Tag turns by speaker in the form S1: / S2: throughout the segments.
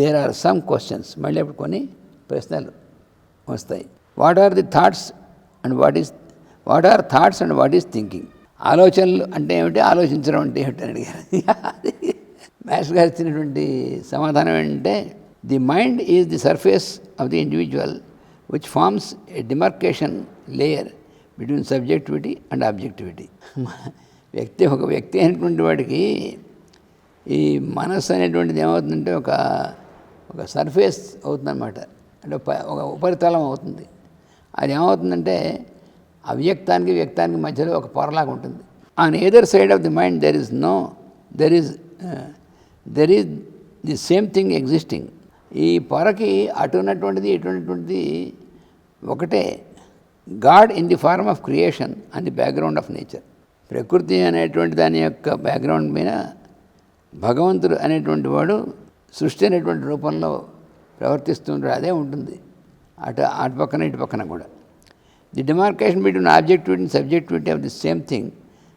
S1: There are some questions మళ్ళీ అప్పుడు కొన్ని ప్రశ్నలు వస్తాయి. What are the thoughts and what is what are thoughts and what is thinking ఆలోచనలు అంటే ఏమిటి? ఆలోచించడం అంటే ఏమిటి అని అడిగారు. మాస్టర్ గారు ఇచ్చినటువంటి సమాధానం ఏంటంటే the mind is the surface of the individual which forms a demarcation layer between subjectivity and objectivity వ్యక్తి ఒక వ్యక్తి అయినటువంటి వాడికి ఈ మనస్సు అనేటువంటిది ఏమవుతుందంటే ఒక ఒక సర్ఫేస్ అవుతుందన్నమాట. అంటే ఒక ఉపరితలం అవుతుంది. అది ఏమవుతుందంటే అవ్యక్తానికి వ్యక్తానికి మధ్యలో ఒక పొరలాగా ఉంటుంది. On either side of the mind there is no there is there is the same thing existing ఈ పొరకి అటు ఉన్నటువంటిది ఇటు ఉన్నటువంటిది ఒకటే. God in the form of creation and the background of nature ప్రకృతి అనేటువంటి దాని యొక్క బ్యాక్గ్రౌండ్ మీద భగవంతుడు అనేటువంటి వాడు సృష్టి అనేటువంటి రూపంలో ప్రవర్తిస్తుంటే అదే ఉంటుంది. అటు అటు పక్కన ఇటు పక్కన కూడా. The demarcation between objectivity and subjectivity of the same thing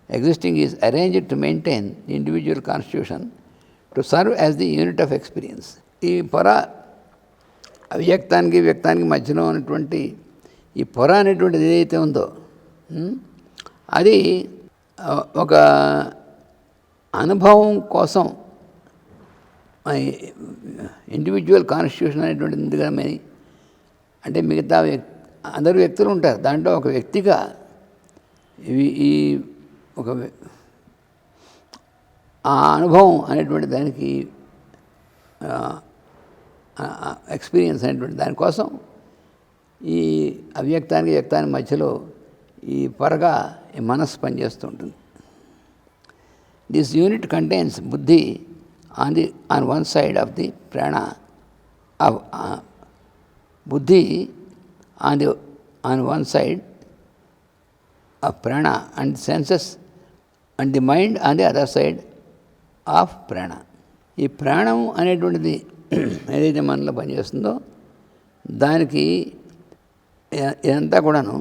S1: existing is arranged to maintain the individual constitution to serve as the unit of experience ఈ పొర అవ్యక్తానికి వ్యక్తానికి మధ్యలో ఉన్నటువంటి ఈ పొర అనేటువంటిది ఏదైతే ఉందో అది ఒక అనుభవం కోసం ఇండివిజువల్ కాన్స్టిట్యూషన్ అనేటువంటిది ఉంది అంటే మిగతా అందరు వ్యక్తులు ఉంటారు. దాంట్లో ఒక వ్యక్తిగా ఇవి ఈ ఒక ఆ అనుభవం అనేటువంటి దానికి ఎక్స్పీరియన్స్ అనేటువంటి దానికోసం ఈ అవ్యక్తానికి వ్యక్తానికి మధ్యలో ఈ పరగా ఈ మనస్సు పనిచేస్తూ ఉంటుంది. This unit contains buddhi on the on one side of the prana of buddhi on the on one side of prana and senses and the mind on the other side of prana ఈ ప్రాణం అనేటువంటిది ఏదైతే మనలో పనిచేస్తుందో దానికి ఇదంతా కూడాను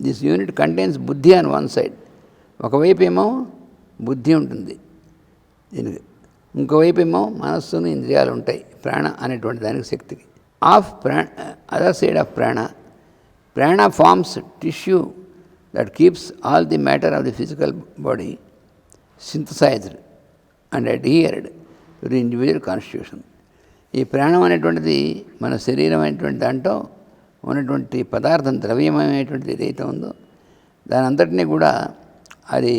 S1: this unit contains బుద్ధి అని వన్ సైడ్. ఒకవైపు ఏమో బుద్ధి ఉంటుంది. దీనికి ఇంకోవైపు ఏమో మనస్సును ఇంద్రియాలు ఉంటాయి ప్రాణ అనేటువంటి దానికి శక్తికి. ఆఫ్ ప్రాణ other side of prana. Prana forms tissue that keeps all the matter of the physical body synthesised and adhered to the individual constitution. ఈ ప్రాణం అనేటువంటిది మన శరీరం అనేటువంటి దాంట్లో ఉన్నటువంటి పదార్థం ద్రవ్యమైనటువంటిది ఏదైతే ఉందో దాని అంతటినీ కూడా అది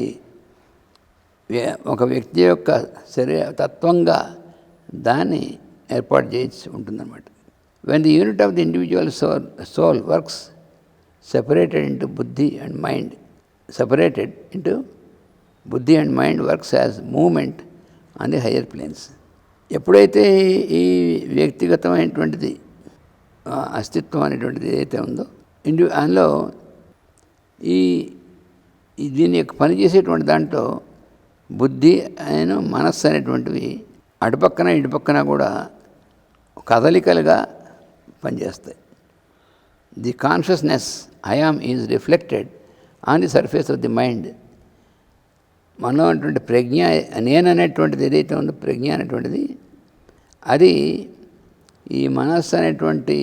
S1: ఒక వ్యక్తి యొక్క శరీర తత్వంగా దాన్ని ఏర్పాటు చేసి ఉంటుందన్నమాట. When the unit of the individual soul soul works separated into buddhi and mind separated into buddhi and mind works as movement on the higher planes ఎప్పుడైతే ఈ వ్యక్తిగతమైనటువంటిది అస్తిత్వం అనేటువంటిది ఏదైతే ఉందో ఇండి అందులో ఈ ఈ దీని యొక్క పనిచేసేటువంటి దాంట్లో బుద్ధి అయిన మనస్సు అనేటువంటివి అటుపక్కన ఇటుపక్కన కూడా కదలికలుగా పనిచేస్తాయి. The consciousness I am is reflected on the surface of the mind మనలో ఉన్నటువంటి ప్రజ్ఞ నేననేటువంటిది ఏదైతే ఉందో ప్రజ్ఞ అనేటువంటిది అది ఈ మనస్సు అనేటువంటి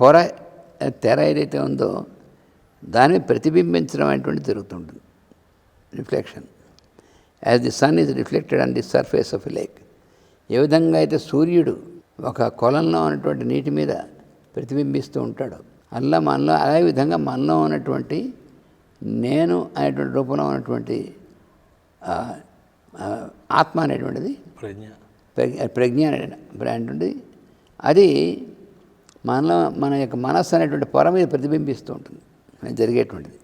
S1: పొర తెర ఏదైతే ఉందో దాన్ని ప్రతిబింబించడం అనేటువంటి జరుగుతుంటుంది. Reflection as the sun is reflected on the surface of lake ఏ విధంగా అయితే సూర్యుడు ఒక కొలంలో ఉన్నటువంటి నీటి మీద ప్రతిబింబిస్తూ ఉంటాడు అలా మనలో అదే విధంగా మనలో ఉన్నటువంటి నేను అనేటువంటి రూపంలో ఉన్నటువంటి ఆత్మ అనేటువంటిది
S2: ప్రజ్ఞ.
S1: ప్రజ్ఞ అనేటువంటిది అది మనలో మన యొక్క మనస్సు అనేటువంటి పొర మీద ప్రతిబింబిస్తూ ఉంటుంది. జరిగేటువంటిది.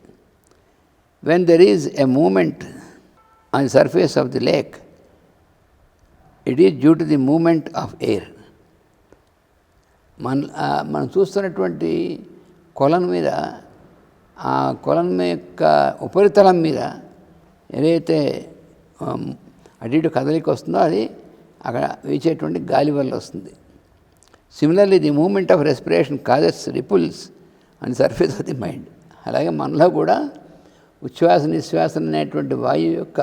S1: When there is a movement on the surface of the lake, it is due to the movement of air. మన మనం చూస్తున్నటువంటి కొలను మీద ఆ కొలను యొక్క ఉపరితలం మీద ఏదైతే అటు ఇటు కదలిక వస్తుందో అది అక్కడ వీచేటువంటి గాలి వల్ల వస్తుంది similarly the movement of respiration causes ripples and surface of the mind అలాగే మనలో కూడా ఉచ్ఛ్వాస నిశ్వాస అనేటువంటి వాయువు యొక్క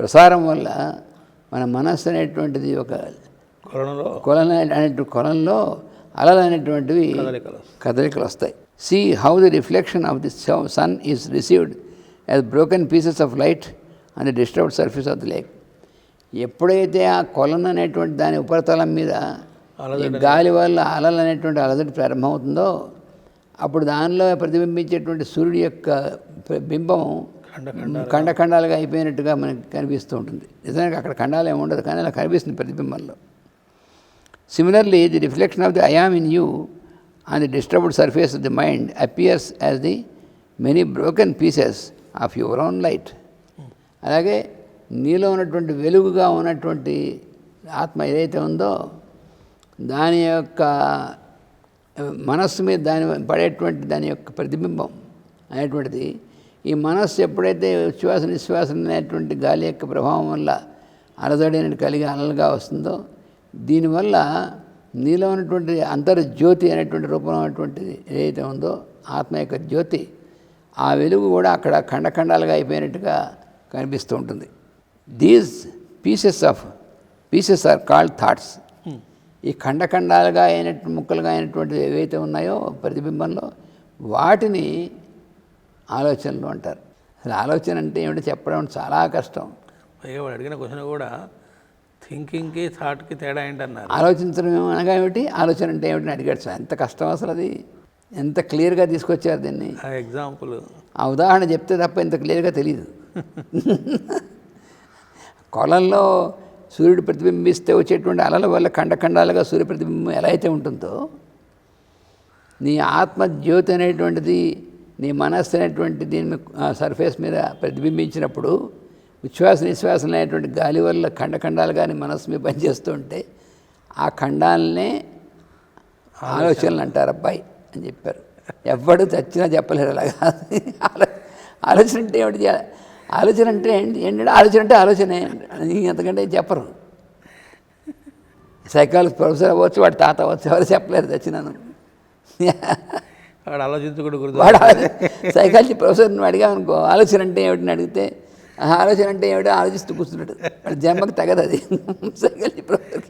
S1: ప్రసారం వల్ల మన మనస్సు అనేటువంటిది ఒక
S2: కొలనులో
S1: కొలన అనేటువంటి కొలంలో అలలు అనేటువంటివి
S2: కదలికలు వస్తాయి.
S1: See how the reflection of the sun is received as broken pieces of light and disturbed surface of the lake ఎప్పుడైతే ఆ కొలను అనేటువంటి దాని ఉపరితలం మీద గాలి వల్ల అలలు అనేటువంటి అలజడి ప్రారంభమవుతుందో అప్పుడు దానిలో ప్రతిబింబించేటువంటి సూర్యుడి యొక్క ప్ర- బింబం ఖండఖండాలుగా. అయిపోయినట్టుగా మనకి కనిపిస్తూ ఉంటుంది. నిజానికి అక్కడ ఖండాలు ఏమి ఉండదు కానీ అలా కనిపిస్తుంది ప్రతిబింబంలో. Similarly the reflection of the I am in you on the disturbed surface of the mind appears as the many broken pieces of your own light అలాగే నీలో ఉన్నటువంటి వెలుగుగా ఉన్నటువంటి ఆత్మ ఏదైతే ఉందో దాని యొక్క మనస్సు మీద దాని పడేటువంటి దాని యొక్క ప్రతిబింబం అనేటువంటిది ఈ మనస్సు ఎప్పుడైతే ఉచ్ఛ్వాస నిశ్వాస అనేటువంటి గాలి యొక్క ప్రభావం వల్ల అలజడి అనేది కలిగి అలలుగా వస్తుందో దీనివల్ల నీలో ఉన్నటువంటి అంతర్జ్యోతి అనేటువంటి రూపంలో ఉన్నటువంటిది ఏదైతే ఉందో ఆత్మ యొక్క జ్యోతి ఆ వెలుగు కూడా అక్కడ ఖండఖండాలుగా అయిపోయినట్టుగా కనిపిస్తూ ఉంటుంది. These pieces of pieces are called thoughts ఈ ఖండఖండాలుగా అయినట్టు ముక్కలుగా అయినటువంటివి ఏవైతే ఉన్నాయో ప్రతిబింబంలో వాటిని ఆలోచనలు అంటారు. అసలు ఆలోచన అంటే ఏమిటో? చెప్పడం చాలా కష్టం.
S2: పైగా వాడు అడిగిన క్వశ్చన్ కూడా థింకింగ్కి థాట్కి తేడా ఏంటన్నారు?
S1: ఆలోచించడం అనగా ఏమిటి? ఆలోచన అంటే ఏమిటని అడిగాడు సార్. ఎంత కష్టం అసలు అది? ఎంత క్లియర్గా తీసుకొచ్చారు దీన్ని?
S2: ఆ ఎగ్జాంపుల్.
S1: ఆ ఉదాహరణ చెప్తే తప్ప ఇంత క్లియర్గా తెలియదు కొలంలో సూర్యుడు ప్రతిబింబిస్తే వచ్చేటువంటి అలల వల్ల ఖండఖండాలుగా సూర్య ప్రతిబింబం ఎలా అయితే ఉంటుందో నీ ఆత్మ జ్యోతి అనేటువంటిది నీ మనస్సు అనేటువంటి దీని మీ- సర్ఫేస్ మీద ప్రతిబింబించినప్పుడు ఉచ్ఛ్వాస నిశ్వాసం అనేటువంటి గాలి వల్ల ఖండఖండాలు కానీ మనస్సు మీద పనిచేస్తూ ఉంటే ఆ ఖండాలనే ఆలోచనలు అంటారు అబ్బాయి అని చెప్పారు. ఎవ్వడు చచ్చినా చెప్పలేరు అలాగా ఆలో- ఆలోచన అంటే ఏమిటి ఆలోచన అంటే ఏంటి ఏంటంటే ఆలోచన అంటే ఆలోచనే. ఎంతకంటే చెప్పరు. సైకాలజీ ప్రొఫెసర్ అవ్వచ్చు వాడు తాత అవ్వచ్చు ఎవరు చెప్పలేరు చచ్చినాను.
S2: వాడు ఆలోచించకూడదు గుర్తు
S1: వాడు సైకాలజీ ప్రొఫెసర్ నువ్వు అడిగామనుకో ఆలోచన అంటే ఏమిటని అడిగితే "ఆ, ఆలోచన అంటే ఏమిటో ఆలోచిస్తూ కూర్చున్నాడు వాడి జన్మకు తగదు అది. సైకాలజీ ప్రొఫెసర్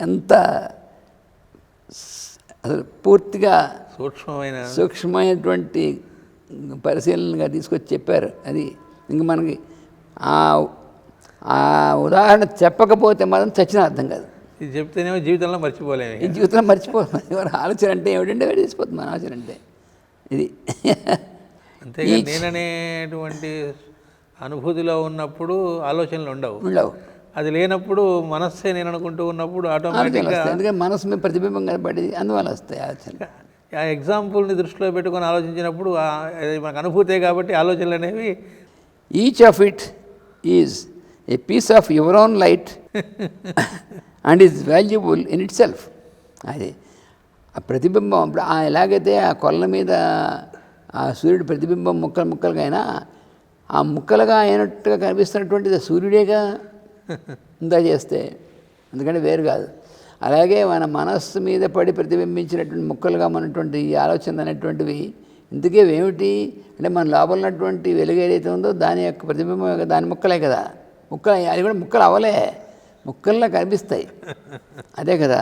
S1: ఎంత అసలు పూర్తిగా
S2: సూక్ష్మమైన
S1: సూక్ష్మమైనటువంటి పరిశీలనగా తీసుకొచ్చి చెప్పారు. అది ఇంక మనకి ఆ ఆ ఉదాహరణ చెప్పకపోతే మాత్రం చచ్చిన అర్థం కాదు.
S2: ఇది చెప్తేనేమో జీవితంలో మర్చిపోలేము
S1: ఈ జీవితంలో మర్చిపోతుంది ఎవరు ఆలోచన అంటే ఏమిటంటే వెళ్ళిపోతుంది మన ఆలోచన అంటే. ఇది.
S2: అంతేగా నేననేటువంటి అనుభూతిలో ఉన్నప్పుడు ఆలోచనలు ఉండవు.
S1: ఉండవు.
S2: అది లేనప్పుడు మనస్సే నేను అనుకుంటూ ఉన్నప్పుడు ఆటోమేటిక్గా
S1: వస్తాయి. ఎందుకంటే మనసు మీద ప్రతిబింబం కనపడి అందువల్ల వస్తాయి ఆలోచనలు.
S2: ఆ ఎగ్జాంపుల్ని దృష్టిలో పెట్టుకొని ఆలోచించినప్పుడు మనకు అనుభూతే కాబట్టి ఆలోచనలు అనేవి
S1: each of it is a piece of your own light and is valuable in itself అది ఆ ప్రతిబింబం ఇప్పుడు ఎలాగైతే ఆ కొల్ల మీద ఆ సూర్యుడు ప్రతిబింబం ముక్కలు ముక్కలుగా అయినా ఆ ముక్కలుగా అయినట్టుగా కనిపిస్తున్నటువంటిది సూర్యుడేగా ఉందా చేస్తే? ఎందుకంటే వేరు కాదు. అలాగే మన మనస్సు మీద పడి ప్రతిబింబించినటువంటి ముక్కలుగా ఉన్నటువంటి ఈ ఆలోచనలు అనేటువంటివి ఇందుకే ఏమిటి? అంటే మన లోపల ఉన్నటువంటి వెలుగు ఏదైతే ఉందో దాని యొక్క ప్రతిబింబం దాని ముక్కలే కదా. ముక్కలు అది కూడా ముక్కలు అవలే ముక్కల్లా కనిపిస్తాయి. అదే కదా.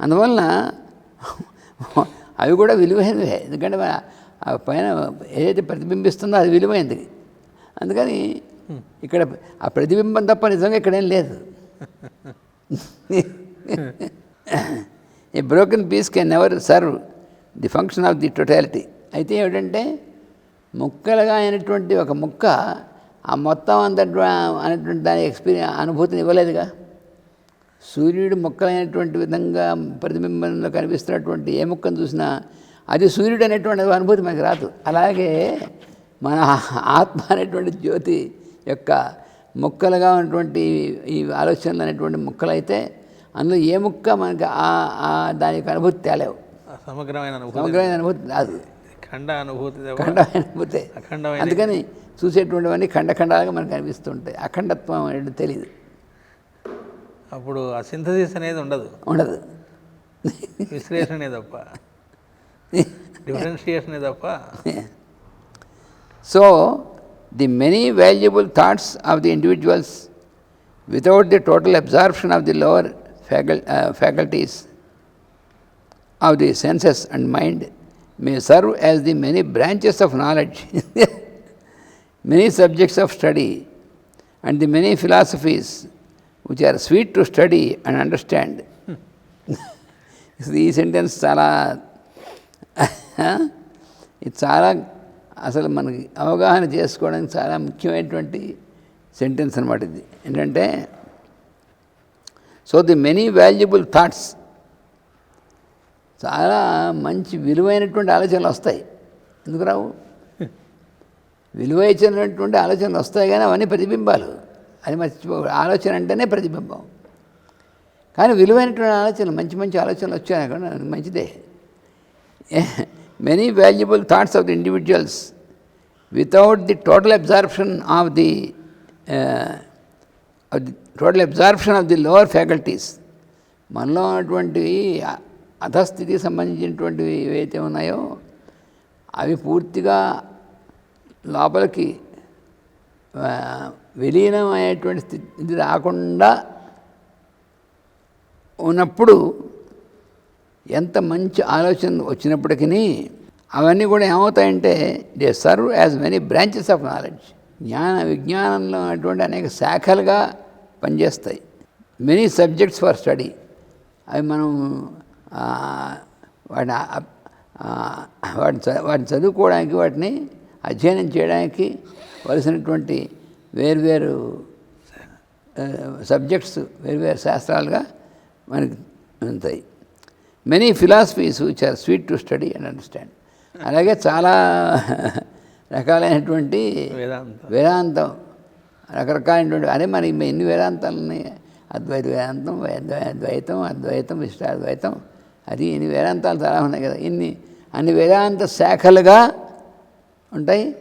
S1: అందువలన అవి కూడా విలువైనవే. ఎందుకంటే ఆ పైన ఏదైతే ప్రతిబింబిస్తుందో అది విలువైంది. అందుకని ఇక్కడ ఆ ప్రతిబింబం తప్ప నిజంగా ఇక్కడేం లేదు. A broken piece can ever serve the function of the totality. అయితే ఏమిటంటే ముక్కలుగా అయినటువంటి ఒక ముక్క ఆ మొత్తం అంత అనేటువంటి దాని ఎక్స్పీరియన్ అనుభూతిని ఇవ్వలేదుగా. సూర్యుడు ముక్కలైనటువంటి విధంగా ప్రతిబింబంలో కనిపిస్తున్నటువంటి ఏ ముక్కను చూసినా అది సూర్యుడు అనేటువంటి అనుభూతి మనకి రాదు. అలాగే మన ఆత్మ అనేటువంటి జ్యోతి యొక్క ముక్కలుగా ఉన్నటువంటి ఈ ఆలోచనలు అనేటువంటి ముక్కలైతే అందులో ఏ ముక్క మనకి దాని యొక్క అనుభూతి తేలేవు.
S2: సమగ్రమైన అనుభూతి.
S1: సమగ్రమైన అనుభూతి రాదు.
S2: ఖండ అనుభూతి
S1: ఖండమైన అనుభూతే. అందుకని చూసేటువంటివన్నీ ఖండఖండాలుగా మనకు అనిపిస్తుంటాయి అఖండత్వం అనేది తెలియదు
S2: అప్పుడు ఆ సింథసిస్ అనేది ఉండదు
S1: ఉండదు
S2: విశ్లేషణే తప్ప డిఫరెన్షియేషనే తప్ప
S1: so the many valuable thoughts of the individuals without the total absorption of the lower facul faculties of the senses and mind may serve as the many branches of knowledge, many subjects of study, and the many philosophies which are sweet to study and understand. ఈ sentence చాలా ఇది చాలా అసలు మనకి అవగాహన చేసుకోవడానికి చాలా ముఖ్యమైనటువంటి సెంటెన్స్ అనమాట ఇది. ఏంటంటే so the many valuable thoughts చాలా మంచి విలువైనటువంటి ఆలోచనలు వస్తాయి. ఎందుకు రావు? విలువైనటువంటి ఆలోచనలు వస్తాయి కానీ అవన్నీ ప్రతిబింబాలు. అది మర్చిపో ఆలోచన అంటేనే ప్రతిబింబం. కానీ విలువైనటువంటి ఆలోచనలు మంచి మంచి ఆలోచనలు వచ్చాయి కూడా మంచిదే. Many valuable thoughts of the individuals without the total absorption of the total absorption of the lower faculties మనలో ఉన్నటువంటివి అధస్థితికి సంబంధించినటువంటివి ఏవైతే ఉన్నాయో అవి పూర్తిగా లోపలికి ఆ, విలీనమయ్యేటువంటి స్థితి ఇది రాకుండా ఉన్నప్పుడు ఎంత మంచి ఆలోచన వచ్చినప్పటికీ అవన్నీ కూడా ఏమవుతాయంటే they serve as many branches of knowledge జ్ఞాన విజ్ఞానంలో అటువంటి అనేక శాఖలుగా పనిచేస్తాయి. మెనీ సబ్జెక్ట్స్ ఫర్ స్టడీ అవి మనం ఆ, వాటిని వాటిని చ- వాటిని చదువుకోవడానికి వాటిని అధ్యయనం చేయడానికి వలసినటువంటి వేర్వేరు సబ్జెక్ట్స్ వేరువేరు శాస్త్రాలుగా మనకి ఉంటాయి. Many philosophies which are sweet to study and understand అలాగే చాలా రకాలైనటువంటి
S2: వేదాంతం.
S1: రకరకాలైనటువంటి అదే మరి ఎన్ని వేదాంతాలు ఉన్నాయి అద్వైత వేదాంతం ద్వై- ద్వైతం అద్వైతం విశిష్టాద్వైతం అది ఇన్ని వేదాంతాలు చాలా ఉన్నాయి కదా. ఇన్ని అన్ని వేదాంత శాఖలుగా ఉంటాయి.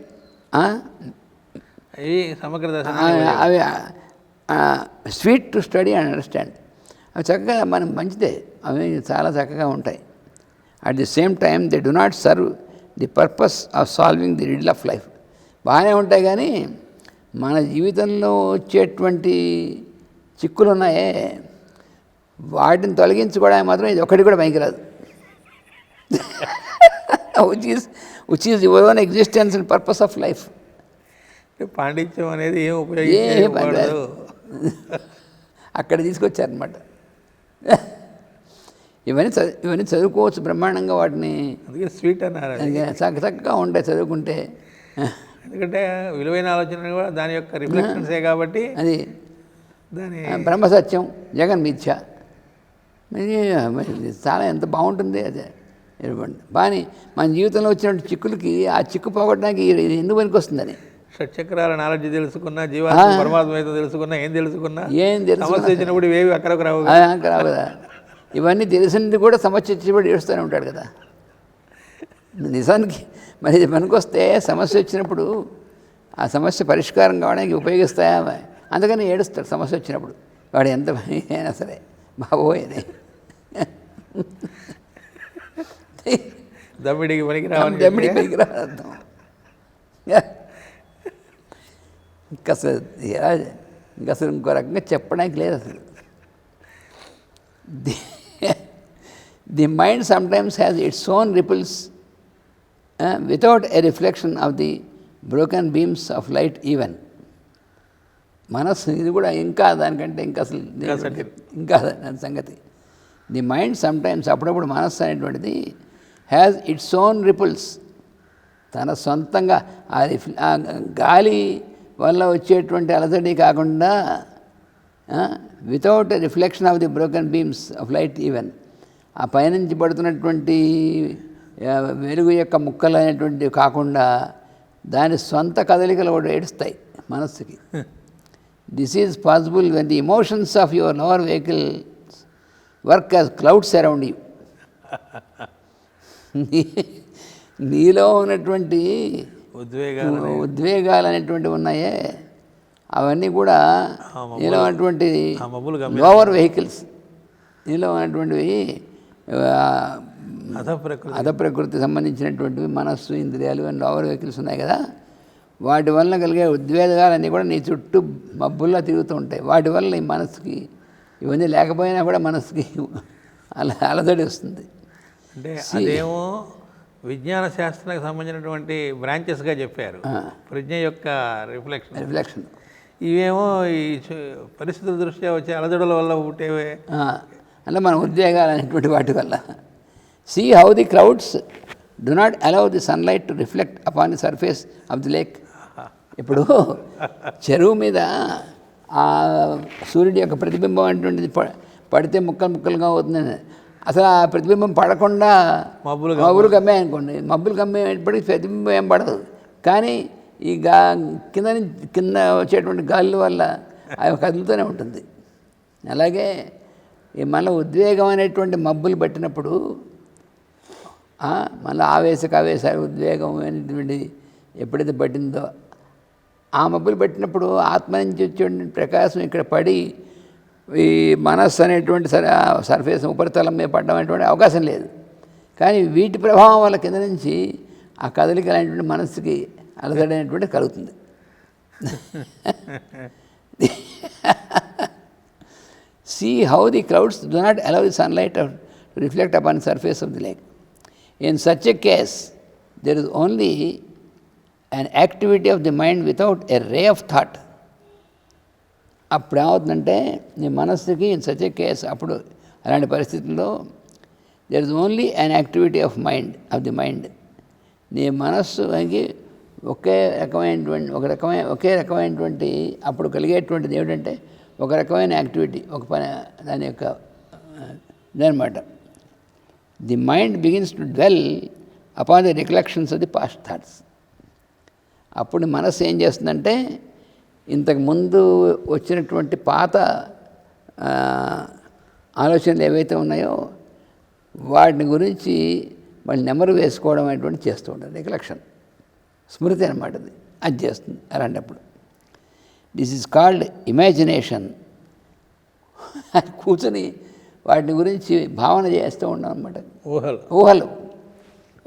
S2: అవి సమగ్ర
S1: అవి sweet to study and understand. అవి చక్కగా మనం మంచిదే. అవి చాలా చక్కగా ఉంటాయి. At the same time they do not serve the purpose of solving the riddle of life బాగానే ఉంటాయి కానీ మన జీవితంలో వచ్చేటువంటి చిక్కులు ఉన్నాయే వాటిని తొలగించుకోవడానికి మాత్రం ఇది ఒకటి కూడా పనికిరాదు which is which is your own existence and purpose of life
S2: పాండిత్యం అనేది ఏం ఉపయోగించకూడదు
S1: అక్కడ తీసుకొచ్చారనమాట ఇవన్నీ చదువు ఇవన్నీ చదువుకోవచ్చు బ్రహ్మాండంగా వాటిని.
S2: అందుకే స్వీట్ అన్నారు.
S1: చక్క చక్కగా ఉంటాయి చదువుకుంటే.
S2: ఎందుకంటే విలువైన ఆలోచన కూడా దాని యొక్క రిఫ్లెక్షన్సే కాబట్టి
S1: అది.
S2: దాని
S1: బ్రహ్మసత్యం జగన్ మిథ్య. చాలా ఎంత బాగుంటుంది అదే. ఇవ్వండి బాని మన జీవితంలో వచ్చినటువంటి చిక్కులకి ఆ చిక్కు పోగొట్టడానికి ఇది ఎందుకు పనికి వస్తుందని
S2: షట్చక్రాల నాలెడ్జ్ తెలుసుకున్నా జీవాత్మ పరమాత్మ తెలుసుకున్నా ఏం తెలుసుకున్నా
S1: ఏం
S2: సమస్య వచ్చినప్పుడు ఇవేవి అక్కడికి రావు
S1: రావు కదా. ఇవన్నీ తెలిసింది కూడా సమస్య వచ్చేప్పుడు ఏడుస్తూనే ఉంటాడు కదా. నిజానికి మరి ఇది పనికొస్తే సమస్య వచ్చినప్పుడు ఆ సమస్య పరిష్కారం కావడానికి ఉపయోగిస్తాయా? అందుకని ఏడుస్తాడు సమస్య వచ్చినప్పుడు. వాడు ఎంత పని అయినా సరే. బాబోయ్ అని
S2: దమ్మిడికి పనికి రావని
S1: దమ్మిడి పనికి అర్థం ఇంకా అసలు ఎలా ఇంకా అసలు ఇంకో రకంగా చెప్పడానికి లేదు అసలు. The the mind sometimes has its own ripples without a reflection of the broken beams of light even. మనస్సు ఇది కూడా ఇంకా దానికంటే ఇంకా అసలు ఇంకా దాని సంగతి. ది మైండ్ సమ్టైమ్స్ అప్పుడప్పుడు మనస్సు అనేటువంటిది హ్యాస్ ఇట్స్ ఓన్ రిపుల్స్. తన సొంతంగా ఆ గాలి వల్ల వచ్చేటువంటి అలసడి కాకుండా without reflection of the broken beams of light even ఆ పైనుంచి పడుతున్నటువంటి వెలుగు యొక్క ముక్కలు అనేటువంటివి కాకుండా దాని సొంత కదలికలు కూడా ఏడుస్తాయి మనస్సుకి. This is possible when the emotions of your lower vehicle work as clouds around you నీలో ఉన్నటువంటి
S2: ఉద్వేగాలు
S1: ఉద్వేగాలు అనేటువంటివి ఉన్నాయే. అవన్నీ కూడా నీలో ఉన్నటువంటి లోవర్ వెహికల్స్. నీలో ఉన్నటువంటివి
S2: అధ ప్రకృతి.
S1: సంబంధించినటువంటివి మనస్సు ఇంద్రియాలు అని లోవర్ వెహికల్స్ ఉన్నాయి కదా. వాటి వల్ల కలిగే ఉద్వేగాలన్నీ కూడా నీ చుట్టూ మబ్బుల్లా తిరుగుతూ ఉంటాయి. వాటి వల్ల ఈ మనసుకి ఇవన్నీ లేకపోయినా కూడా మనసుకి అలా అలజడి వస్తుంది.
S2: అంటే అదేమో విజ్ఞాన శాస్త్రానికి సంబంధించినటువంటి బ్రాంచెస్గా చెప్పారు. ప్రజ్ఞ యొక్క రిఫ్లెక్షన్.
S1: రిఫ్లెక్షన్.
S2: ఇవేమో ఈ పరిస్థితుల దృష్ట్యా వచ్చే అలజడుల వల్ల పుట్టేవే.
S1: అంటే మన ఉద్వేగాలు అనేటువంటి వాటి వల్ల. See how the clouds do not allow the sunlight to reflect upon the surface of the lake ఇప్పుడు చెరువు మీద ఆ సూర్యుడి యొక్క ప్రతిబింబం అనేటువంటిది ప- పడితే ముక్కలు ముక్కలుగా అవుతుందని అసలు ఆ ప్రతిబింబం పడకుండా
S2: మబ్బులు
S1: మబ్బులు కమ్మాయి అనుకోండి. మబ్బులు కమ్మేటప్పటికి ప్రతిబింబం ఏం పడదు. కానీ ఈ గా కింద కింద వచ్చేటువంటి గాలి వల్ల అవి కదులుతూనే ఉంటుంది. అలాగే ఈ మళ్ళీ ఉద్వేగం అనేటువంటి మబ్బులు పట్టినప్పుడు మళ్ళీ ఆవేశక ఆవేశాలు ఉద్వేగం అనేటువంటి ఎప్పుడైతే పట్టిందో ఆ మబ్బులు పెట్టినప్పుడు ఆత్మ నుంచి వచ్చేటువంటి ప్రకాశం ఇక్కడ పడి ఈ మనస్సు అనేటువంటి సర సర్ఫేస్ ఉపరితలం మీద పడ్డమైనటువంటి అవకాశం లేదు. కానీ వీటి ప్రభావం వల్ల కింద నుంచి ఆ కదలిక అనేటువంటి మనస్సుకి అలసడైనటువంటి కలుగుతుంది. See how the clouds do not allow the sunlight reflect upon surface of the lake in such a case there is only an activity of the mind without a ray of thought అప్పుడు ఏమవుతుందంటే నీ మనస్సుకి in such a case అప్పుడు అలాంటి పరిస్థితుల్లో there is only an activity of mind of the mind నీ మనస్సుకి ఒకే రకమైనటువంటి ఒక రకమైన ఒకే రకమైనటువంటి అప్పుడు కలిగేటువంటిది ఏమిటంటే ఒక రకమైన యాక్టివిటీ ఒక పని దాని యొక్క ఇదనమాట the mind begins to dwell upon the recollections of the past thoughts అప్పుడు మనస్సు ఏం చేస్తుందంటే ఇంతకు ముందు వచ్చినటువంటి పాత ఆలోచనలు ఏవైతే ఉన్నాయో వాటిని గురించి వాళ్ళు నెమరు వేసుకోవడం అనేటువంటి చేస్తూ ఉంటారు రికలెక్షన్ స్మృతి అనమాట అది. అది చేస్తుంది అలాంటప్పుడు. దిస్ ఈజ్ కాల్డ్ ఇమాజినేషన్ కూర్చొని వాటిని గురించి భావన చేస్తూ ఉంటాం అనమాట
S2: ఊహలు.
S1: ఊహలు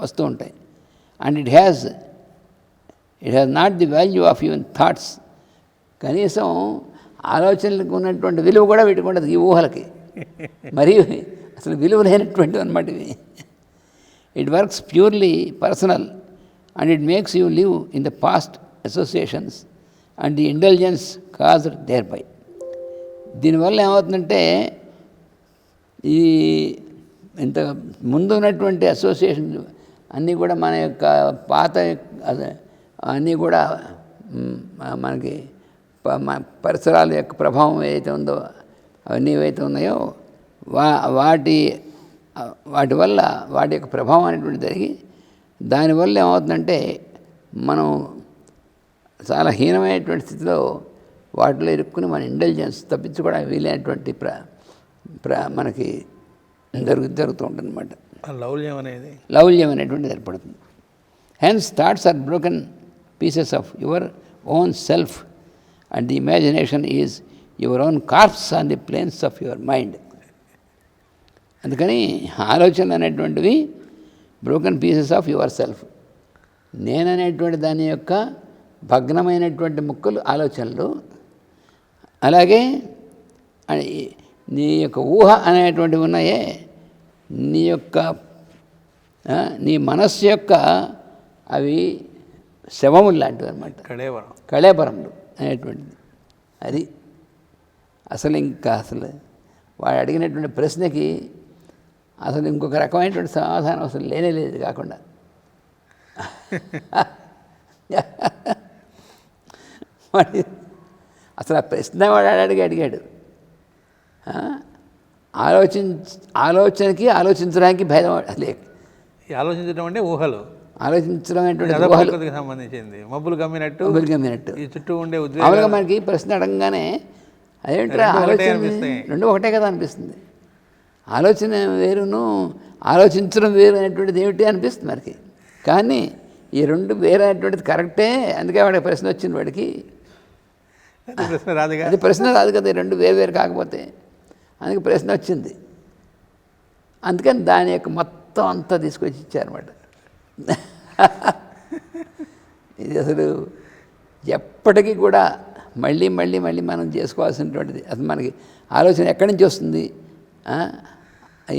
S1: వస్తూ ఉంటాయి. And it has it has not the value of even thoughts కనీసం ఆలోచనలకు ఉన్నటువంటి విలువ కూడా వీటికి ఉండదు ఈ ఊహలకి. మరి అసలు విలువ లేనటువంటివి అనమాట ఇవి. It works purely personal and it makes you live in the past associations and the intelligence caused thereby దీనివల్ల ఏమవుతుందంటే ఈ ఇంత ముందు ఉన్నటువంటి అసోసియేషన్ అన్నీ కూడా మన యొక్క పాత అదే అన్నీ కూడా మనకి పరిసరాల యొక్క ప్రభావం ఏదైతే ఉందో అవన్నీ ఏవైతే ఉన్నాయో వా వాటి వాటి వల్ల వాటి యొక్క ప్రభావం అనేటువంటి జరిగి దానివల్ల ఏమవుతుందంటే మనం చాలా హీనమైనటువంటి స్థితిలో వాటిలో ఇరుక్కుని మన ఇంటెలిజెన్స్ తప్పించుకోవడానికి వీలైనటువంటి ప్ర ప్ర మనకి జరుగు జరుగుతూ ఉంటుంది అనమాట
S2: ఆ లౌల్యం అనేది?
S1: లౌల్యం అనేటువంటిది ఏర్పడుతుంది. Hence thoughts are broken pieces of your own self and the imagination is your own corpse on the planes of your mind అందుకని ఆలోచనలు అనేటువంటివి broken pieces of your self నేననేటువంటి దాని యొక్క భగ్నమైనటువంటి ముక్కలు ఆలోచనలు. అలాగే నీ యొక్క ఊహ అనేటువంటివి ఉన్నాయే. నీ యొక్క నీ మనస్సు యొక్క అవి శవములు లాంటివి అనమాట
S2: కడేవరం
S1: కళేబరములు. అనేటువంటిది. అది అసలు ఇంకా అసలు వాడు అడిగినటువంటి ప్రశ్నకి అసలు ఇంకొక రకమైనటువంటి సమాధానం అసలు లేనే లేదు కాకుండా. వాడి అసలు ఆ ప్రశ్న వాడు అడిగి అడిగాడు. ఆలోచించ ఆలోచనకి ఆలోచించడానికి భేదం లే
S2: ఆలోచించడం అంటే ఊహలు.
S1: ఆలోచించడం అనేటువంటి
S2: సంబంధించింది. మబ్బులు కమ్మినట్టు
S1: అభిగమినట్టు
S2: ఈ చుట్టూ ఉండే
S1: మామూలుగా మనకి ప్రశ్న అడగంగానే అదేంట్రా ఆలోచన. రెండు ఒకటే కదా అనిపిస్తుంది. ఆలోచన వేరును ఆలోచించడం వేరు అనేటువంటిది ఏమిటి అనిపిస్తుంది మనకి. కానీ ఈ రెండు వేరే అనేటువంటిది కరెక్టే అందుకే వాడికి ప్రశ్న వచ్చింది వాడికి.
S2: అది ప్రశ్న రాదుగా
S1: అది ప్రశ్న రాదు కదా రెండు వేరు వేరు కాకపోతే. అందుకే ప్రశ్న వచ్చింది. అందుకని దాని యొక్క మొత్తం అంతా తీసుకొచ్చి ఇచ్చారన్నమాట ఇది అసలు ఎప్పటికీ కూడా మళ్ళీ మళ్ళీ మళ్ళీ మనం చేసుకోవాల్సినటువంటిది. అసలు మనకి ఆలోచన ఎక్కడి నుంచి వస్తుంది?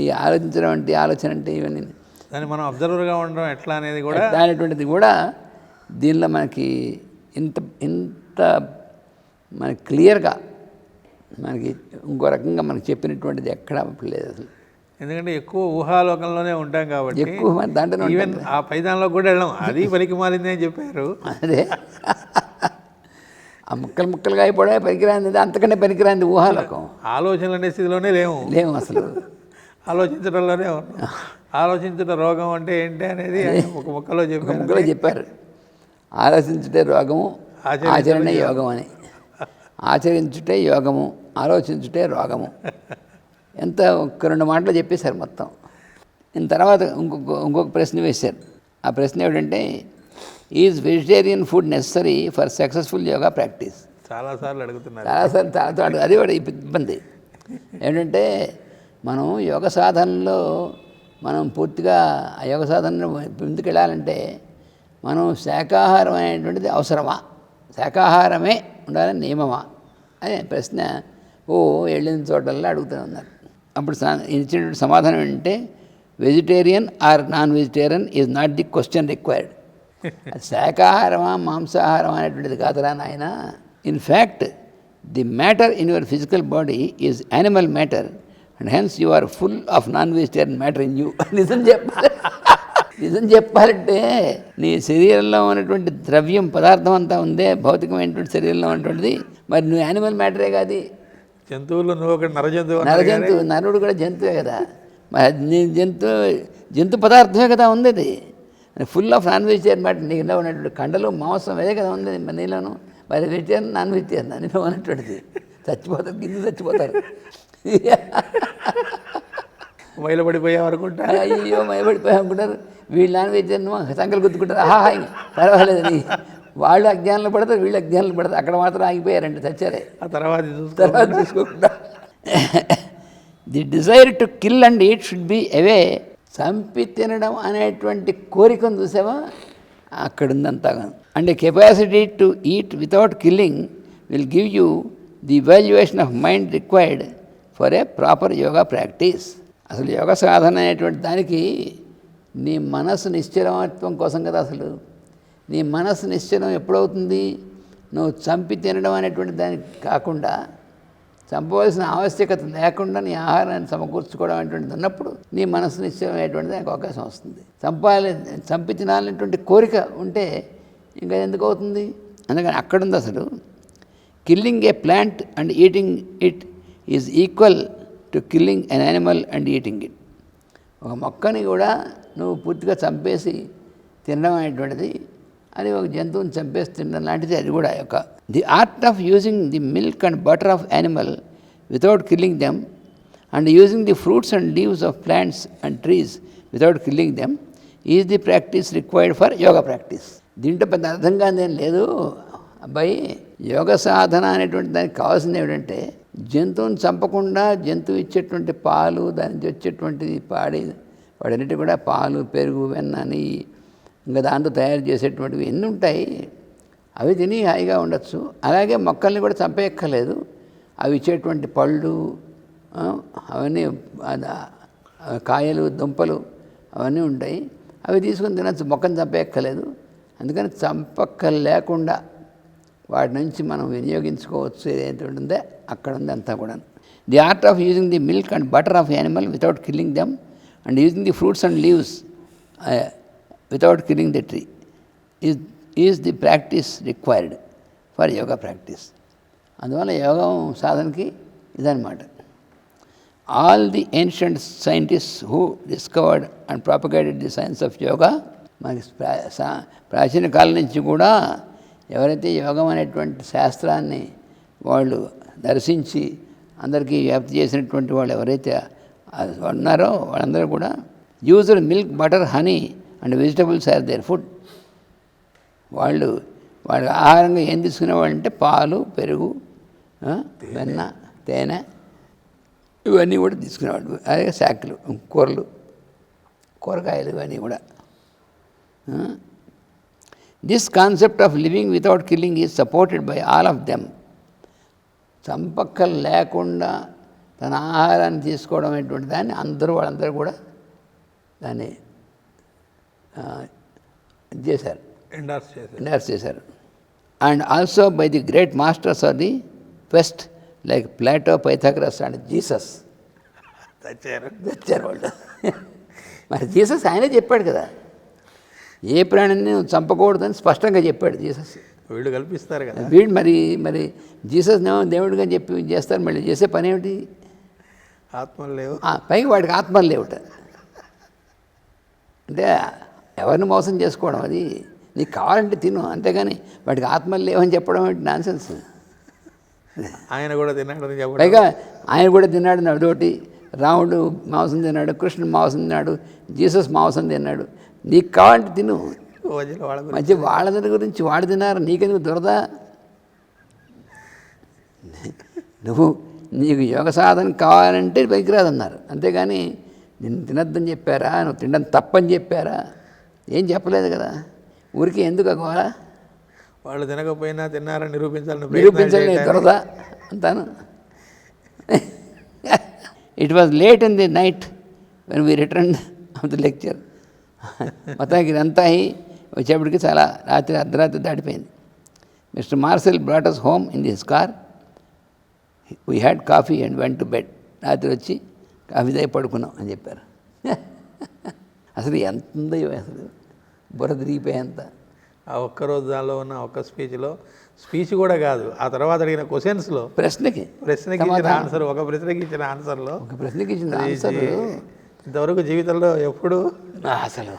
S1: ఈ ఆలోచించడం అంటే ఆలోచన అంటే ఇవన్నీ.
S2: దాన్ని మనం అబ్జర్వర్గా ఉండడం ఎట్లా అనేది కూడా
S1: ఎట్లా అనేటువంటిది కూడా దీనిలో మనకి ఇంత ఇంత మనకి క్లియర్గా మనకి ఇంకో రకంగా మనకి చెప్పినటువంటిది ఎక్కడా లేదు అసలు.
S2: ఎందుకంటే ఎక్కువ ఊహాలోకంలోనే ఉంటాం కాబట్టి
S1: ఎక్కువ ఉంటాం
S2: ఈవెన్ ఆ పైదానంలో కూడా వెళ్ళాం. అది పనికి మాలింది అని చెప్పారు.
S1: అదే. ఆ ముక్కలు ముక్కలుగా అయిపోవడమే పనికిరాంది అంతకంటే పనికిరాంది ఊహాలోకం.
S2: ఆలోచనలు అనే స్థితిలోనే లేము.
S1: లేము అసలు.
S2: ఆలోచించడంలోనే ఆలోచించడం రోగం అంటే ఏంటి అనేది ఒక ముక్కలో చెప్పారు.
S1: ముక్కలో చెప్పారు. ఆలోచించుటే రోగము ఆచరణ యోగం అని. ఆచరించుటే యోగము ఆలోచించుటే రోగము. ఎంత ఒక రెండు మాటలు చెప్పేశారు మొత్తం. దీని తర్వాత ఇంకొక ఇంకొక ప్రశ్న వేశారు. ఆ ప్రశ్న ఏమిటంటే is vegetarian food necessary for successful yoga practice
S2: చాలాసార్లు అడుగుతున్నారు.
S1: చాలాసార్లు చాలా అది కూడా ఇబ్బంది. ఏంటంటే మనం యోగ సాధనలో మనం పూర్తిగా ఆ యోగ సాధనలో ముందుకు వెళ్ళాలంటే మనం శాకాహారం అనేటువంటిది అవసరమా? శాకాహారమే ఉండాలని నియమమా? అనే ప్రశ్న ఓ వెళ్ళిన చోటల్లా అడుగుతూ ఉన్నారు. అప్పుడు ఇచ్చినటువంటి సమాధానం ఏంటంటే vegetarian or non vegetarian is not the question required శాకాహారమా మాంసాహారమా అనేటువంటిది కాదురా నాయన. In fact the matter in your physical body is animal matter and hence you are full of non vegetarian matter in you నిజం చెప్పాలి నిజం చెప్పాలంటే నీ శరీరంలో ఉన్నటువంటి ద్రవ్యం పదార్థం అంతా ఉందే భౌతికమైనటువంటి శరీరంలో ఉన్నటువంటిది. మరి నువ్వు యానిమల్ మ్యాటరే కాదు.
S2: జంతువుల్లో నువ్వు ఒక నర జంతువు అన్నారు
S1: నర జంతువు నరుడు కూడా జంతువే కదా. నీ జంతు పదార్థమే కదా ఉంది అది. ఫుల్ ఆఫ్ నాన్ వెజిటేరియన్ మాట నీలో ఉన్నటువంటి కండలు మాంసం అదే కదా ఉంది నీలోను. మరి వెజిటేరియన్ నాన్ వెజిటేరియన్ నీలో ఉన్నటువంటిది చచ్చిపోతారు కింద చచ్చిపోతారు.
S2: మైలపడిపోయాం అనుకుంటా.
S1: అయ్యో భయపడిపోయి అనుకుంటారు. వీళ్ళు నాన్ వెజిటేరియన్ సంకలు గుర్తుకుంటారు ఆహా ఇంక పర్వాలేదని వాళ్ళు అజ్ఞానంలో పడతారు వీళ్ళు అజ్ఞానంలో పడతారు. అక్కడ మాత్రం ఆగిపోయారంటే చచ్చారే.
S2: ఆ తర్వాత
S1: తర్వాత చూసుకోకుండా. The desire to kill and eat should be away. చంపి తినడం అనేటువంటి కోరికను చూసావా? అక్కడ ఉందంతా and capacity to eat without killing will give you the evaluation of mind required for a proper yoga practice. అసలు యోగ సాధన అనేటువంటి దానికి నీ మనసు నిశ్చలమత్వం కోసం కదా అసలు నీ మనసు నిశ్చలం ఎప్పుడవుతుంది? నువ్వు చంపి తినడం అనేటువంటి దానికి కాకుండా చంపవలసిన ఆవశ్యకత లేకుండా నీ ఆహారాన్ని సమకూర్చుకోవడం అనేటువంటిది ఉన్నప్పుడు నీ మనసు నిశ్చయమైనటువంటి దానికి అవకాశం వస్తుంది. చంపాలి చంపి తినాలనేటువంటి కోరిక ఉంటే ఇంకా ఎందుకు అవుతుంది? అందుకని అక్కడుంది అసలు killing a plant and eating it is equal to killing an animal and eating it. ఒక మొక్కని కూడా నువ్వు పూర్తిగా చంపేసి తినడం అనేటువంటిది అని ఒక జంతువుని చంపేసి తినడం లాంటిది అది కూడా యొక్క. The art of using the milk and butter of animal without killing them and using the fruits and leaves of plants and trees without killing them is the practice required for yoga practice దీంట్లో పెద్ద అర్థం కాదేం లేదు. అబ్బాయి యోగ సాధన అనేటువంటి దానికి కావాల్సింది ఏమిటంటే జంతువుని చంపకుండా జంతువు ఇచ్చేటువంటి పాలు దాని నుంచి వచ్చేటువంటి పాడి వాడన్నిటి కూడా పాలు పెరుగు వెన్న నెయ్యి ఇంకా దాంతో తయారు చేసేటువంటివి ఎన్ని ఉంటాయి అవి తిని హాయిగా ఉండొచ్చు. అలాగే మొక్కల్ని కూడా చంపేయక్కర్లేదు. అవి ఇచ్చేటువంటి పళ్ళు అవన్నీ కాయలు దుంపలు అవన్నీ ఉంటాయి. అవి తీసుకొని తినచ్చు మొక్కను చంపేయక్కర్లేదు. అందుకని చంపక్క లేకుండా వాటి నుంచి మనం వినియోగించుకోవచ్చు ఏదైతే ఉంటుందో అక్కడ ఉంది అంతా కూడా the art of using the milk and butter of animal without killing them and using the fruits and leaves without killing the tree is is the practice required for yoga practice అందువల్ల యోగం సాధనకి ఇదనమాట all the ancient scientist who discovered and propagated the science of yoga మనకి ప్రా- సా- ప్రాచీన కాలం నుంచి కూడా ఎవరైతే యోగం అనేటువంటి శాస్త్రాన్ని వాళ్ళు దర్శించి అందరికీ వ్యాప్తి చేసినటువంటి వాళ్ళు ఎవరైతే ఉన్నారో వాళ్ళందరూ కూడా used milk butter honey and vegetables are their food. వాళ్ళు వాళ్ళు ఆహారంగా ఏం తీసుకునేవాళ్ళు అంటే పాలు పెరుగు వెన్న తేనె ఇవన్నీ కూడా తీసుకునేవాళ్ళు. అదే శాఖలు కూరలు కూరగాయలు ఇవన్నీ కూడా. This concept of living without killing is supported by all of them చంపక్కలు లేకుండా తన ఆహారాన్ని తీసుకోవడం అనేటువంటి దాన్ని అందరూ వాళ్ళందరూ కూడా దాన్ని చేశారు.
S2: ఎండార్స్ చేశారు.
S1: ఎండార్స్ చేశారు. And also by the great masters of the west like Plato Pythagoras and Jesus
S2: తెచ్చారు.
S1: తెచ్చారు వాళ్ళు. మరి జీసస్ ఆయనే చెప్పాడు కదా. ఏ ప్రాణిని చంపకూడదని స్పష్టంగా చెప్పాడు జీసస్.
S2: వీళ్ళు కల్పిస్తారు కదా.
S1: వీడు మరి మరి జీసస్ నేమో దేవుడిగా చెప్పి చేస్తారు మళ్ళీ చేసే పని ఏమిటి?
S2: ఆత్మలు లేవు.
S1: పైగా వాడికి ఆత్మలు లేవుట. అంటే ఎవరిని మోసం చేసుకోవడం? అది నీకు కావాలంటే తిను అంతేగాని వాడికి ఆత్మలు లేవని చెప్పడం ఏంటి నాన్సెన్స్
S2: ఆయన కూడా తిన్నాడని చెప్పడం.
S1: పైగా ఆయన కూడా తిన్నాడు అదొకటి రాముడు మాంసం తిన్నాడు కృష్ణుడు మాంసం తిన్నాడు జీసస్ మాంసం తిన్నాడు. నీకు కావాలంటే తిను.
S2: మధ్యలో వాళ్ళ గురించి.
S1: వాడు తిన్నారు నీకెందుకు దురద? నువ్వు నీకు యోగ సాధన కావాలంటే పనికిరాదన్నారు అంతేగాని నిన్ను తినద్దని చెప్పారా? నువ్వు తినడం తప్పని చెప్పారా? ఏం చెప్పలేదు కదా? ఊరికి ఎందుకు అగవాలా
S2: వాళ్ళు తినకపోయినా తిన్నారని నిరూపించాలని ప్రయత్నాలు
S1: నిరూపించలే
S2: చేయడానికి
S1: దురద అంతాను. It was late in the night when we return of the lecture మొత్తానికి ఇదంతా అయి వచ్చేప్పటికి చాలా రాత్రి అర్ధరాత్రి దాటిపోయింది. Mister Marcel brought us home in this car. We had coffee and went to bed రాత్రి వచ్చి కాఫీ తాగి పడుకున్నాం అని చెప్పారు. అసలు ఎంత ఉందో అసలు? బుర్ర తిరిగిపోయేంత
S2: ఆ ఒక్క రోజు దానిలో ఉన్న ఒక్క స్పీచ్లో స్పీచ్ కూడా కాదు ఆ తర్వాత అడిగిన క్వశ్చన్స్లో
S1: ప్రశ్నకి.
S2: ప్రశ్నకి ఇచ్చిన. ఆన్సర్ ఒక ప్రశ్నకి ఇచ్చిన ఆన్సర్లో
S1: ఒక ప్రశ్నకి ఇచ్చిన ఆన్సర్
S2: ఇంతవరకు జీవితంలో ఎప్పుడు
S1: అసలు.